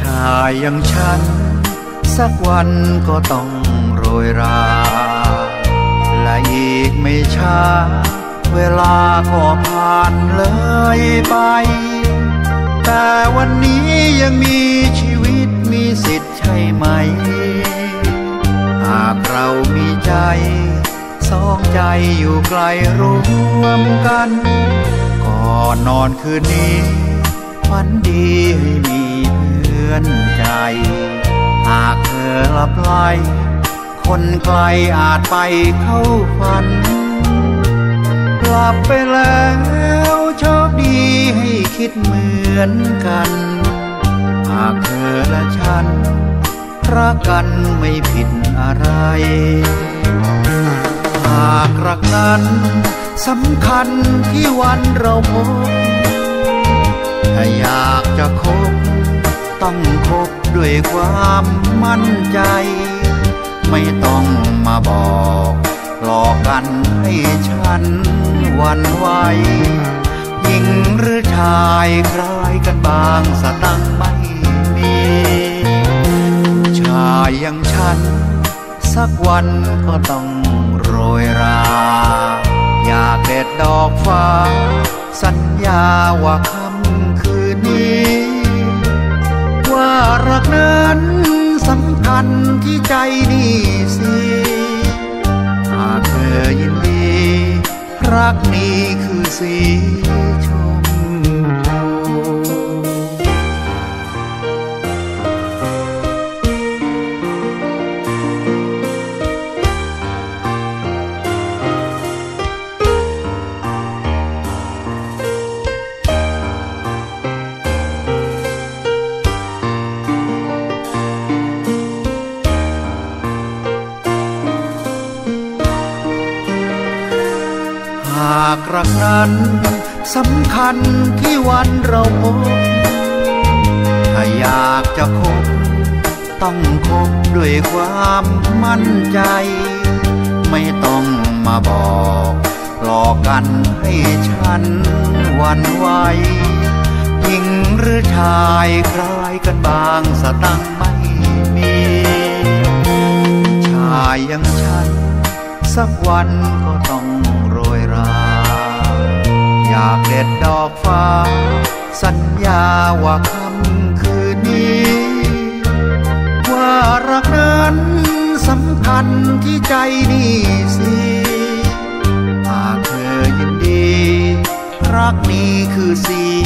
ชายอย่างฉัน สักวันก็ต้องโรยรา และอีกไม่ช้า เวลาก็ผ่านเลยไป แต่วันนี้ยังมีชีวิตมีสิทธิ์ใช่ไหม หากเรามีใจ สองใจอยู่ไกลรวมกัน ก่อนนอนคืนนี้ฝันดีให้มีเพื่ อนใจ หากเธอลับไหลคนไกลอาจไปเข้าฝันหลับไปแล้วโชคดีให้คิดเหมือนกัน หากเธอและฉัน รักกันไม่ผิดอะไร หากรักนั้นสำคัญที่วันเราพบ ถ้าอยากจะคบ ต้องคบด้วยความมั่นใจ ไม่ต้องมาบอกหลอกกันให้ฉันวันไหวหญิงหรือชายคล้ายกันบางสตังไม่มี ชายอย่างฉัน สักวันก็ต้องโรยรา อยากเด็ดดอกฟ้า สัญญาว่าันที่ใจนี่สิหากเธอยินดี รักนี้คือสีากรักนั้นสำคัญที่วันเราพบ ถ้าอยากจะคบ ต้องคบด้วยความมั่นใจ ไม่ต้องมาบอกหลอกกันให้ฉันหวันไหวหญิงหรือชายคล้ายกันบางสตังค์ไม่มี ชายอย่างฉัน สักวันก็ต้องากเด็ดดอกฟ้า สัญญาว่าค่ำคืนนี้ ว่ารักนั้นสำคัญที่ใจนี่สิหากเธอยินดี รักนี้คือสี